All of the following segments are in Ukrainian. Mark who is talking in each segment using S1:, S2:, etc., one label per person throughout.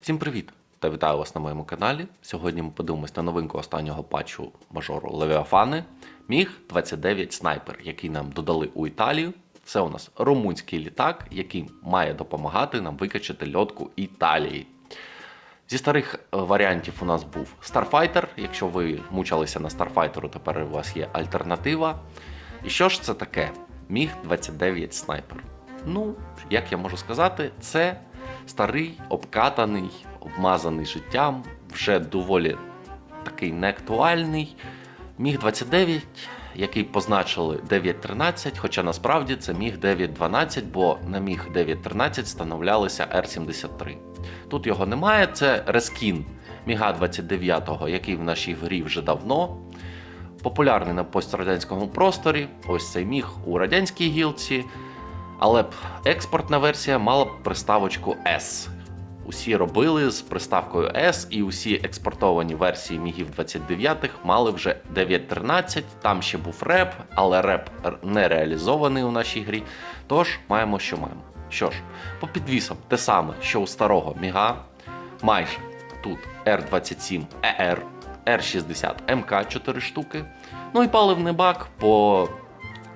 S1: Всім привіт! Та вітаю вас на моєму каналі. Сьогодні ми подивимось на новинку останнього патчу мажору Левіафани. Міг 29 снайпер, який нам додали у Італію. Це у нас румунський літак, який має допомагати нам викачати льотку Італії. Зі старих е, варіантів у нас був Starfighter. Якщо ви мучилися на Starfighter, тепер у вас є альтернатива. І що ж це таке? Міг 29 снайпер. Ну, як я можу сказати, це старий, обкатаний, обмазаний життям, вже доволі такий неактуальний. Міг 29, який позначили 9.13, хоча насправді це міг 9.12, бо на міг 9.13 встановлялися R73. Тут його немає, це рескін Міга 29, який в нашій грі вже давно. Популярний на пострадянському просторі. Ось цей міг у радянській гілці. Але б експортна версія мала б приставочку S. Усі робили з приставкою S, і усі експортовані версії Мігів 29 мали вже 9.13. Там ще був реп, але реп не реалізований у нашій грі. Тож маємо, що маємо. Що ж, по підвісам те саме, що у старого Міга, майже тут R27 ER, R60 МК 4 штуки. Ну і паливний бак по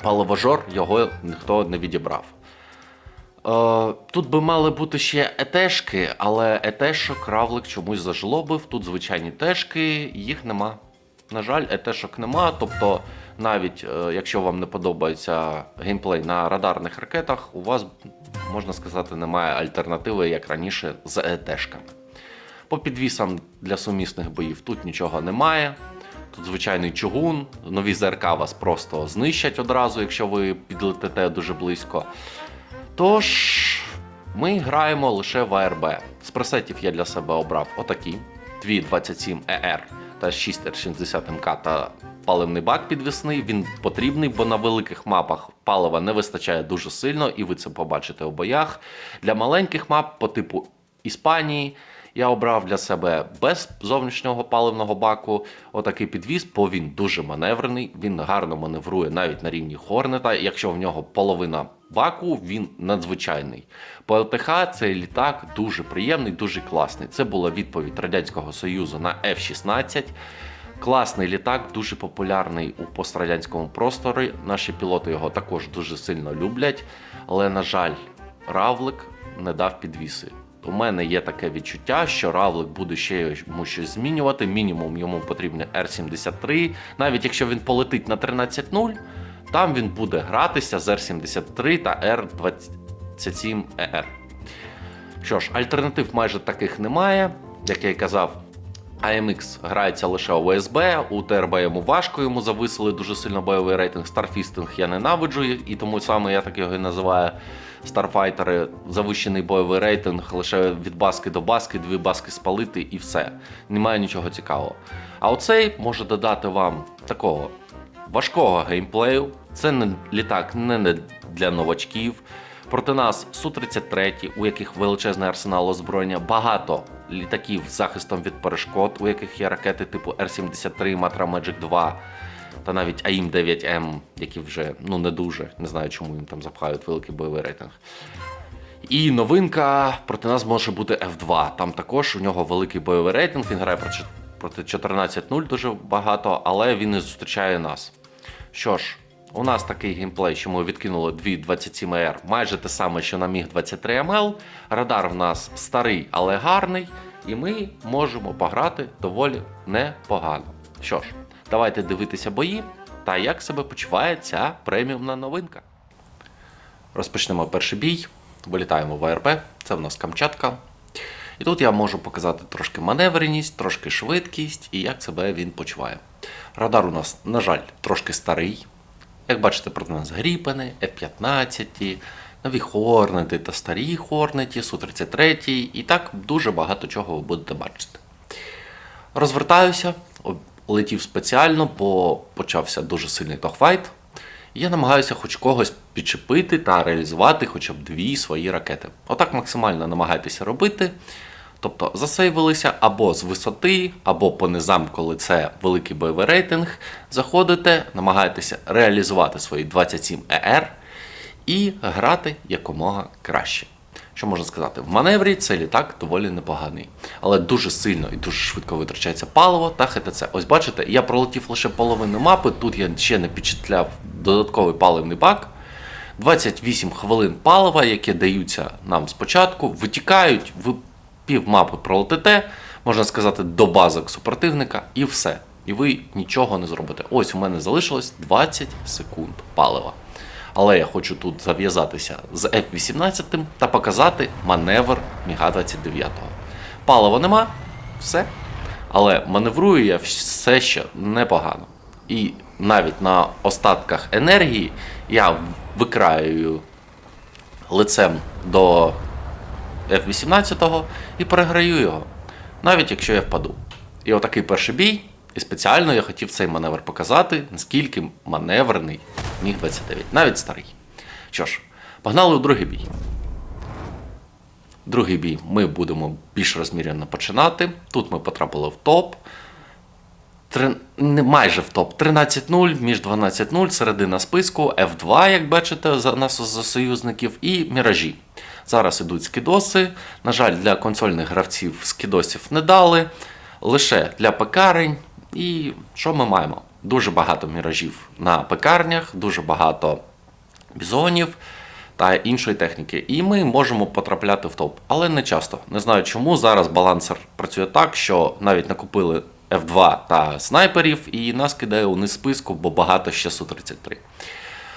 S1: паливожор його ніхто не відібрав. Е, тут би мали бути ще етешки, але етешок равлик чомусь зажлобив. Тут звичайні тешки, їх нема. На жаль, етешок нема. Тобто, навіть е, якщо вам не подобається геймплей на радарних ракетах, у вас, можна сказати, немає альтернативи, як раніше, з етешками. По підвісам для сумісних боїв тут нічого немає. Тут звичайний чугун, нові ЗРК вас просто знищать одразу, якщо ви підлетите дуже близько. Тож, ми граємо лише в АРБ. З пресетів я для себе обрав отакі: дві 27 ER та 6 R60 МК та паливний бак підвісний. Він потрібний, бо на великих мапах палива не вистачає дуже сильно, і ви це побачите у боях. Для маленьких мап по типу Іспанії. Я обрав для себе без зовнішнього паливного баку отакий підвіз, бо він дуже маневрений, він гарно маневрує навіть на рівні Хорнета. Якщо в нього половина баку, він надзвичайний. По ЛТХ цей літак дуже приємний, дуже класний. Це була відповідь Радянського Союзу на F-16. Класний літак, дуже популярний у пострадянському просторі. Наші пілоти його також дуже сильно люблять. Але, на жаль, Равлик не дав підвіси. У мене є таке відчуття, що Равлик буде ще йому щось змінювати. Мінімум йому потрібне R73. Навіть якщо він полетить на 13.0, там він буде гратися з R73 та R27ER. Що ж, альтернатив майже таких немає. Як я й казав, AMX грається лише ОСБ, у ТРБ йому важко, йому зависили дуже сильно бойовий рейтинг. Старфістинг я ненавиджу, і тому саме я так його і називаю. Старфайтери, завищений бойовий рейтинг, лише від баски до баски, дві баски спалити і все. Немає нічого цікавого. А оцей може додати вам такого важкого геймплею. Це не літак не для новачків. Проти нас Су-33, у яких величезний арсенал озброєння, багато літаків з захистом від перешкод, у яких є ракети типу Р-73, Matra Magic 2 та навіть АІМ 9М, які вже ну не дуже не знаю, чому їм там запхають великий бойовий рейтинг. І новинка проти нас може бути F2. Там також у нього великий бойовий рейтинг. Він грає проти 14-0 дуже багато, але він не зустрічає нас. Що ж, у нас такий геймплей, що ми відкинули дві 27 r майже те саме, що на міг 23 ml Радар в нас старий, але гарний, і ми можемо пограти доволі непогано. Що ж, давайте дивитися бої та як себе почуває ця преміумна новинка. Розпочнемо перший бій. Вилітаємо в АРП, це в нас Камчатка. І тут я можу показати трошки маневреність, трошки швидкість і як себе він почуває. Радар у нас, на жаль, трошки старий. Як бачите, проти нас гріпени, F-15, нові Хорнети та старі Хорнеті, Су-33 і так дуже багато чого ви будете бачити. Розвертаюся, летів спеціально, бо почався дуже сильний догфайт. Я намагаюся хоч когось підчепити та реалізувати хоча б дві свої ракети. Отак максимально намагайтеся робити. Тобто засейвилися або з висоти, або по низам, коли це великий бойовий рейтинг. Заходите, намагаєтеся реалізувати свої 27 ER і грати якомога краще. Що можна сказати? В маневрі цей літак доволі непоганий, але дуже сильно і дуже швидко витрачається паливо та ХТЦ. Ось бачите, я пролетів лише половину мапи. Тут я ще не підчитляв додатковий паливний бак. 28 хвилин палива, які даються нам спочатку, витікають, ви пів мапи пролетите, можна сказати, до базок супротивника, і все. І ви нічого не зробите. Ось у мене залишилось 20 секунд палива. Але я хочу тут зав'язатися з F-18 та показати маневр Міга 29. Палива нема, все. Але маневрую я все ще непогано. І навіть на остатках енергії я викраюю лицем до F-18 і переграю його, навіть якщо я впаду. І отакий перший бій. І спеціально я хотів цей маневр показати, наскільки маневрений міг 29, навіть старий. Що ж, погнали у другий бій. Другий бій ми будемо більш розмірено починати. Тут ми потрапили в топ. Три... Майже в топ 13-0, між 12-0, середина списку, F2, як бачите, за нас за союзників, і міражі. Зараз ідуть скідоси. На жаль, для консольних гравців скідосів не дали. Лише для пекарень. І що ми маємо? Дуже багато міражів на пекарнях, дуже багато бізонів та іншої техніки. І ми можемо потрапляти в топ. Але не часто. Не знаю чому. Зараз балансер працює так, що навіть накупили F2 та снайперів, і нас кидає униз списку, бо багато ще Су-33.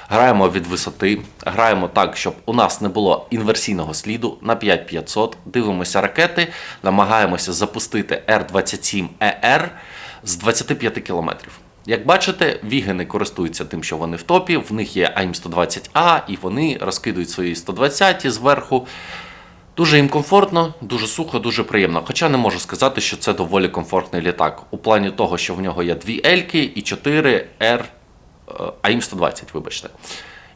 S1: Граємо від висоти, граємо так, щоб у нас не було інверсійного сліду на 5500. Дивимося ракети, намагаємося запустити Р-27ЕР з 25 кілометрів. Як бачите, вігени користуються тим, що вони в топі, в них є АІМ-120А, і вони розкидують свої 120 зверху. Дуже їм комфортно, дуже сухо, дуже приємно. Хоча не можу сказати, що це доволі комфортний літак. У плані того, що в нього є дві Ельки і 4 Р АІМ-120, вибачте.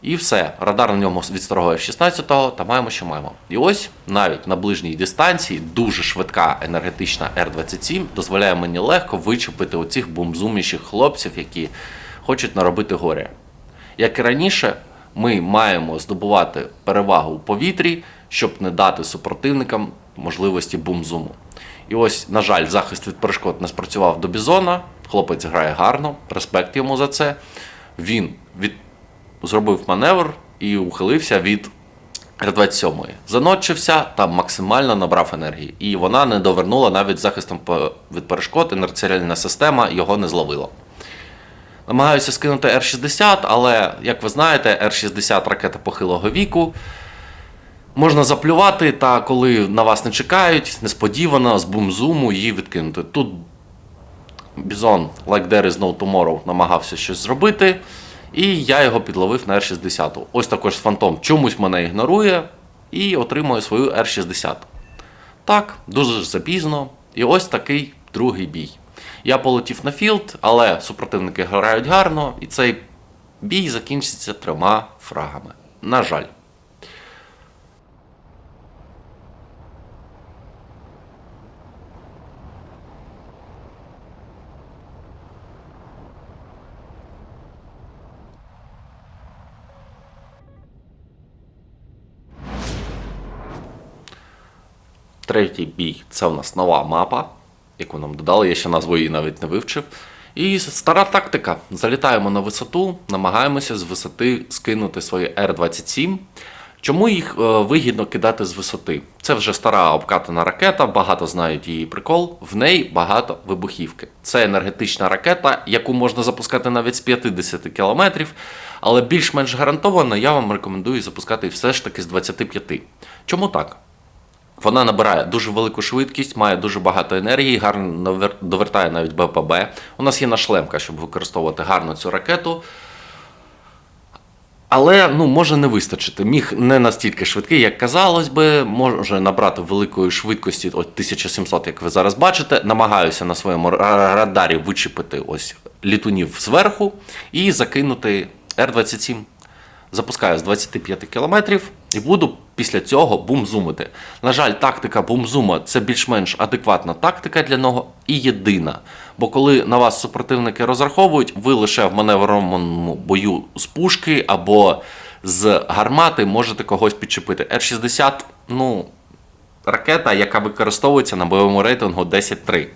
S1: І все. Радар на ньому відсторогує F-16 та маємо, що маємо. І ось навіть на ближній дистанції дуже швидка енергетична Р-27 дозволяє мені легко вичепити оцих бумзуміших хлопців, які хочуть наробити горя. Як і раніше, ми маємо здобувати перевагу у повітрі, щоб не дати супротивникам можливості бумзуму. І ось, на жаль, захист від перешкод не спрацював до Бізона. Хлопець грає гарно, респект йому за це. Він від... зробив маневр і ухилився від Р-27. Заночився та максимально набрав енергії. І вона не довернула навіть захистом від перешкод, інерціальна система його не зловила. Намагаюся скинути Р-60, але, як ви знаєте, Р-60 ракета похилого віку. Можна заплювати, та коли на вас не чекають, несподівано з бум-зуму її відкинути. Тут Бізон, like there is no tomorrow, намагався щось зробити, і я його підловив на Р-60. Ось також Фантом чомусь мене ігнорує і отримує свою Р-60. Так, дуже ж запізно. І ось такий другий бій. Я полетів на філд, але супротивники грають гарно, і цей бій закінчиться трьома фрагами. На жаль. Третій бій це у нас нова мапа, яку нам додали, я ще назву її навіть не вивчив. І стара тактика. Залітаємо на висоту, намагаємося з висоти скинути свої Р-27. Чому їх е, вигідно кидати з висоти? Це вже стара обкатана ракета, багато знають її прикол. В неї багато вибухівки. Це енергетична ракета, яку можна запускати навіть з 50 кілометрів, але більш-менш гарантовано я вам рекомендую запускати все ж таки з 25. Чому так? Вона набирає дуже велику швидкість, має дуже багато енергії, гарно довертає навіть БПБ. У нас є нашлемка, щоб використовувати гарно цю ракету. Але ну, може не вистачити. Міг не настільки швидкий, як казалось би, може набрати великої швидкості, от 1700, як ви зараз бачите. Намагаюся на своєму радарі вичепити ось літунів зверху і закинути Р-27. Запускаю з 25 кілометрів і буду після цього бумзумити. На жаль, тактика бумзума це більш-менш адекватна тактика для нього і єдина. Бо коли на вас супротивники розраховують, ви лише в маневровому бою з пушки або з гармати можете когось підчепити. Р-60, ну, ракета, яка використовується на бойовому рейтингу 10-3.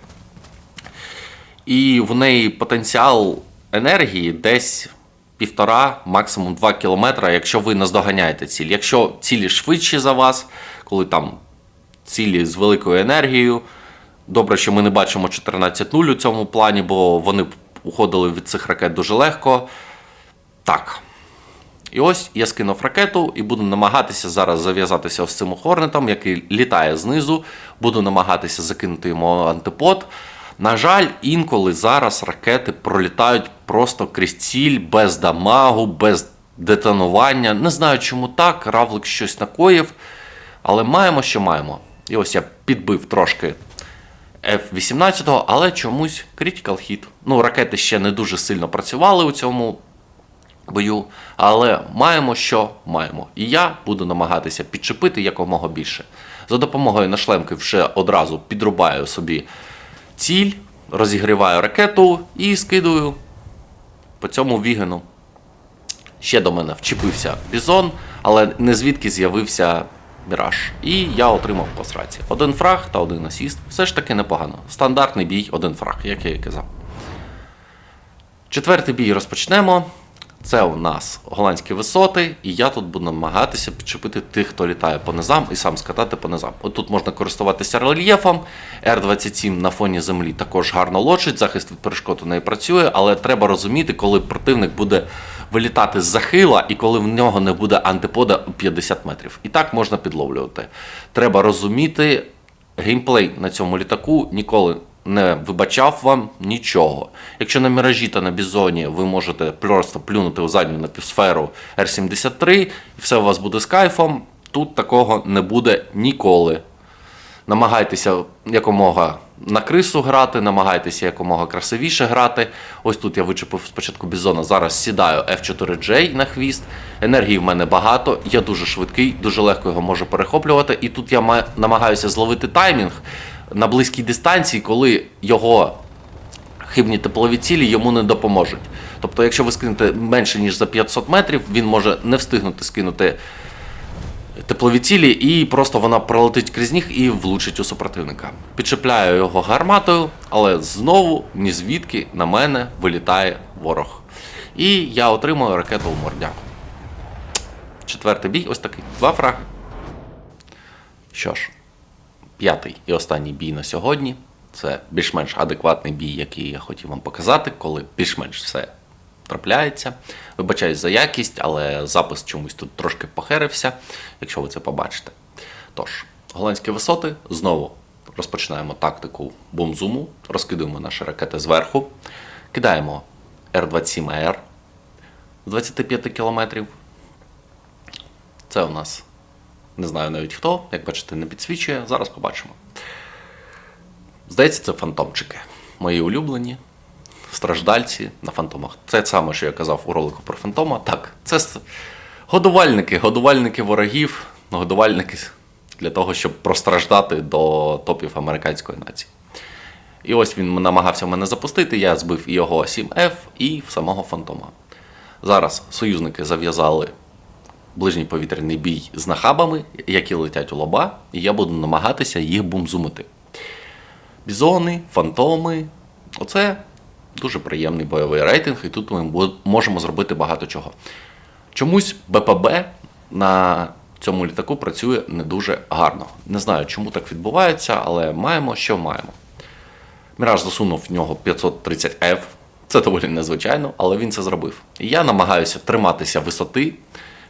S1: І в неї потенціал енергії десь півтора, максимум 2 кілометра, якщо ви наздоганяєте ціль. Якщо цілі швидші за вас, коли там цілі з великою енергією. Добре, що ми не бачимо 14-0 у цьому плані, бо вони уходили від цих ракет дуже легко. Так. І ось я скинув ракету і буду намагатися зараз зав'язатися з цим хорнетом, який літає знизу. Буду намагатися закинути йому антипод. На жаль, інколи зараз ракети пролітають просто крізь ціль, без дамагу, без детонування. Не знаю, чому так. Равлик щось накоїв. Але маємо, що маємо. І ось я підбив трошки F-18, але чомусь critical hit. Ну, ракети ще не дуже сильно працювали у цьому бою, але маємо, що маємо. І я буду намагатися підчепити якомога більше. За допомогою нашлемки вже одразу підрубаю собі ціль, розігріваю ракету і скидую по цьому вігену. Ще до мене вчепився бізон, але не звідки з'явився міраж. І я отримав по сраці. Один фраг та один асіст. Все ж таки непогано. Стандартний бій, один фраг, як я і казав. Четвертий бій розпочнемо. Це у нас голландські висоти, і я тут буду намагатися підчепити тих, хто літає по низам, і сам скатати по низам. От тут можна користуватися рельєфом. Р-27 на фоні землі також гарно лочить, захист від перешкод у неї працює, але треба розуміти, коли противник буде вилітати з захила і коли в нього не буде антипода у 50 метрів. І так можна підловлювати. Треба розуміти геймплей на цьому літаку ніколи не вибачав вам нічого. Якщо на міражі та на бізоні ви можете просто плюнути у задню напівсферу R73, і все у вас буде з кайфом, тут такого не буде ніколи. Намагайтеся якомога на крису грати, намагайтеся якомога красивіше грати. Ось тут я вичепив спочатку бізона, зараз сідаю F4J на хвіст. Енергії в мене багато, я дуже швидкий, дуже легко його можу перехоплювати. І тут я намагаюся зловити таймінг на близькій дистанції, коли його хибні теплові цілі йому не допоможуть. Тобто, якщо ви скинете менше ніж за 500 метрів, він може не встигнути скинути теплові цілі, і просто вона пролетить крізь них і влучить у супротивника. Підчепляю його гарматою, але знову ні звідки на мене вилітає ворог. І я отримую ракету у мордяку. Четвертий бій, ось такий. Два фраги. Що ж, п'ятий і останній бій на сьогодні. Це більш-менш адекватний бій, який я хотів вам показати, коли більш-менш все трапляється. Вибачаюсь за якість, але запис чомусь тут трошки похерився, якщо ви це побачите. Тож, голландські висоти знову розпочинаємо тактику бомзуму, розкидуємо наші ракети зверху, кидаємо Р-27АР з 25 кілометрів. Це у нас не знаю навіть хто, як бачите, не підсвічує. Зараз побачимо. Здається, це фантомчики. Мої улюблені страждальці на фантомах. Це саме, що я казав у ролику про фантома. Так, це годувальники, годувальники ворогів, годувальники для того, щоб простраждати до топів американської нації. І ось він намагався мене запустити, я збив і його 7F, і самого фантома. Зараз союзники зав'язали ближній повітряний бій з нахабами, які летять у лоба, і я буду намагатися їх бумзумити. Бізони, фантоми. Оце дуже приємний бойовий рейтинг, і тут ми можемо зробити багато чого. Чомусь БПБ на цьому літаку працює не дуже гарно. Не знаю, чому так відбувається, але маємо, що маємо. Міраж засунув в нього 530F. Це доволі незвичайно, але він це зробив. І я намагаюся триматися висоти,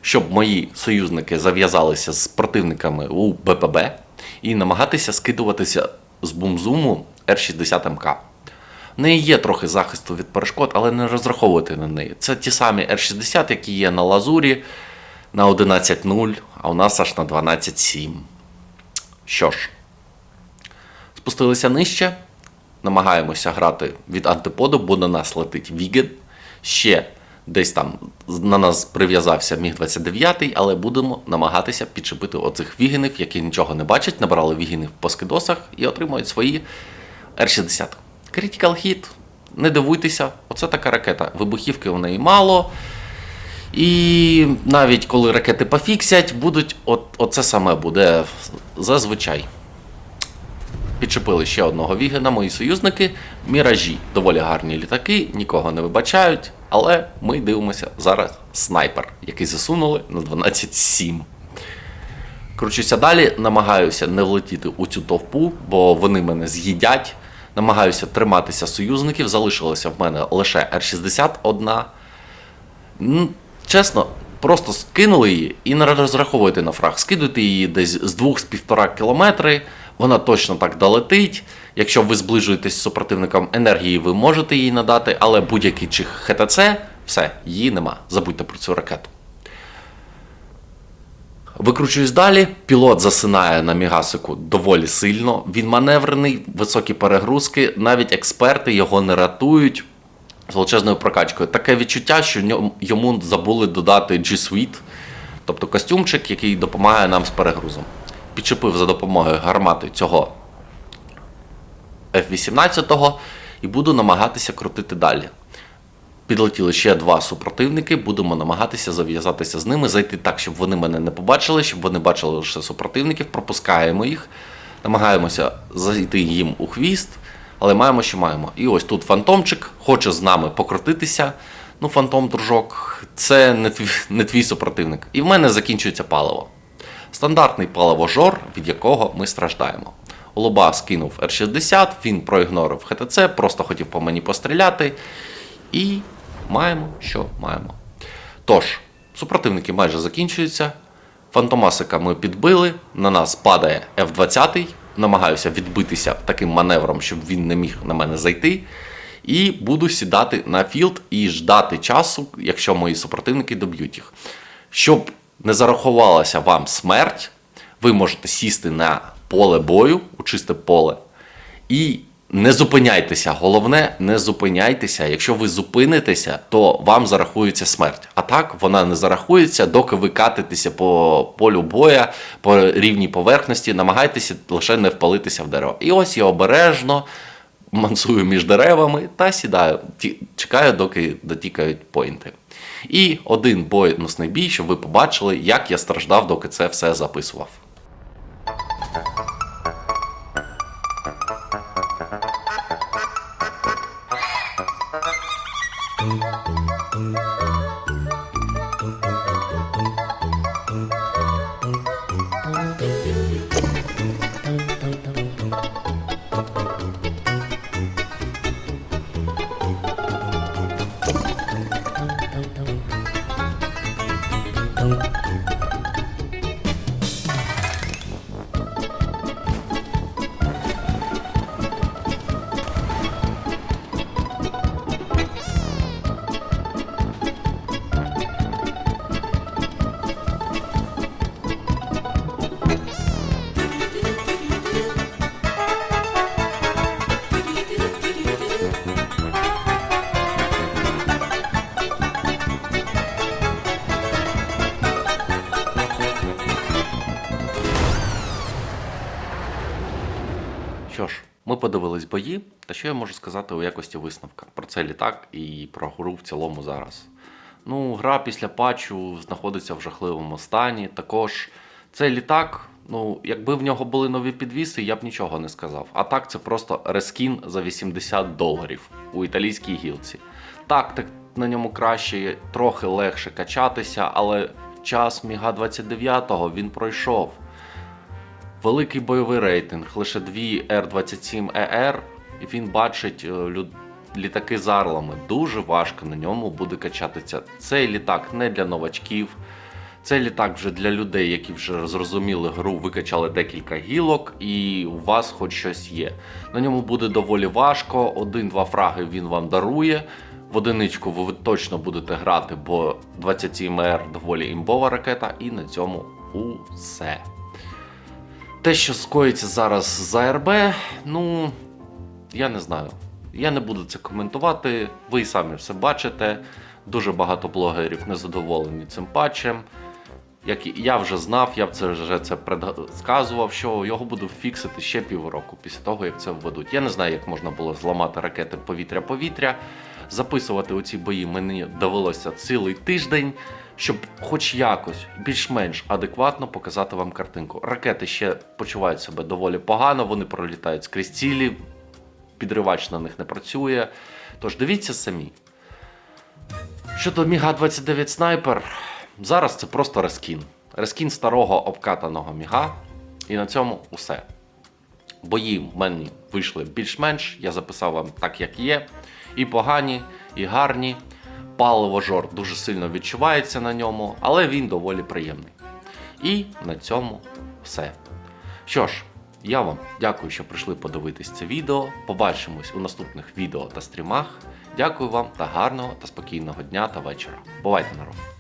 S1: щоб мої союзники зав'язалися з противниками у БПБ і намагатися скидуватися з бумзуму R60МК. В неї є трохи захисту від перешкод, але не розраховуйте на неї. Це ті самі R60, які є на лазурі на 11.0, а у нас аж на 12.7. Що ж, спустилися нижче, намагаємося грати від антиподу, бо на нас летить Віген. Ще десь там на нас прив'язався Міг-29, але будемо намагатися підчепити оцих вігенів, які нічого не бачать, набрали вігенів по скидосах і отримують свої Р-60. Critical hit, не дивуйтеся, оце така ракета. Вибухівки у неї мало. І навіть коли ракети пофіксять, будуть от, оце саме буде зазвичай. Підчепили ще одного Вігена, мої союзники. Міражі доволі гарні літаки, нікого не вибачають. Але ми дивимося зараз снайпер, який засунули на 12-7. Кручуся далі, намагаюся не влетіти у цю товпу, бо вони мене з'їдять. Намагаюся триматися союзників. Залишилося в мене лише Р-61. Чесно, просто скинули її і не розраховуйте на фраг. Скидуйте її десь з 2 з півтора кілометри. Вона точно так долетить. Якщо ви зближуєтесь з супротивником енергії, ви можете їй надати, але будь-який чи ХТЦ, все, її нема. Забудьте про цю ракету. Викручуюсь далі. Пілот засинає на мігасику доволі сильно. Він маневрений, високі перегрузки. Навіть експерти його не ратують з величезною прокачкою. Таке відчуття, що йому забули додати G Suite, тобто костюмчик, який допомагає нам з перегрузом. Підчепив за допомогою гармати цього F-18 і буду намагатися крутити далі. Підлетіли ще два супротивники, будемо намагатися зав'язатися з ними, зайти так, щоб вони мене не побачили, щоб вони бачили лише супротивників, пропускаємо їх, намагаємося зайти їм у хвіст, але маємо, що маємо. І ось тут фантомчик хоче з нами покрутитися. Ну, фантом, дружок, це не твій, не твій супротивник. І в мене закінчується паливо. Стандартний паливожор, від якого ми страждаємо. Лоба скинув Р-60, він проігнорив ХТЦ, просто хотів по мені постріляти. І маємо, що маємо. Тож, супротивники майже закінчуються. Фантомасика ми підбили, на нас падає F-20, намагаюся відбитися таким маневром, щоб він не міг на мене зайти. І буду сідати на філд і ждати часу, якщо мої супротивники доб'ють їх. Щоб не зарахувалася вам смерть, ви можете сісти на поле бою, у чисте поле, і не зупиняйтеся. Головне, не зупиняйтеся. Якщо ви зупинитеся, то вам зарахується смерть. А так вона не зарахується, доки ви катитеся по полю боя, по рівній поверхності, намагайтеся лише не впалитися в дерево. І ось я обережно мансую між деревами та сідаю, чекаю, доки дотікають поінти. І один бонусний бій, щоб ви побачили, як я страждав, доки це все записував. Ми бої, та що я можу сказати у якості висновка про цей літак і про гру в цілому зараз. Ну, гра після патчу знаходиться в жахливому стані. Також цей літак, ну, якби в нього були нові підвіси, я б нічого не сказав. А так це просто рескін за 80 доларів у італійській гілці. Так, так на ньому краще, трохи легше качатися, але час Міга 29-го він пройшов. Великий бойовий рейтинг, лише дві Р-27ЕР, і він бачить е, люд... літаки з арлами. Дуже важко на ньому буде качатися. Цей літак не для новачків. Цей літак вже для людей, які вже зрозуміли гру, викачали декілька гілок, і у вас хоч щось є. На ньому буде доволі важко. Один-два фраги він вам дарує. В одиничку ви точно будете грати, бо 27р доволі імбова ракета, і на цьому усе. Те, що скоїться зараз за РБ, ну я не знаю. Я не буду це коментувати. Ви й самі все бачите. Дуже багато блогерів незадоволені цим патчем. Як я вже знав, я це вже це предсказував, що його буду фіксити ще півроку після того, як це введуть. Я не знаю, як можна було зламати ракети повітря-повітря. Записувати оці бої мені довелося цілий тиждень, щоб хоч якось більш-менш адекватно показати вам картинку. Ракети ще почувають себе доволі погано, вони пролітають скрізь цілі, підривач на них не працює. Тож дивіться самі. Щодо Міга 29 снайпер, зараз це просто рескін. Рескін старого обкатаного міга. І на цьому усе. Бої в мене вийшли більш-менш, я записав вам так, як є. І погані, і гарні. Паливо-жор дуже сильно відчувається на ньому, але він доволі приємний. І на цьому все. Що ж, я вам дякую, що прийшли подивитись це відео. Побачимось у наступних відео та стрімах. Дякую вам та гарного та спокійного дня та вечора. Бувайте, народ!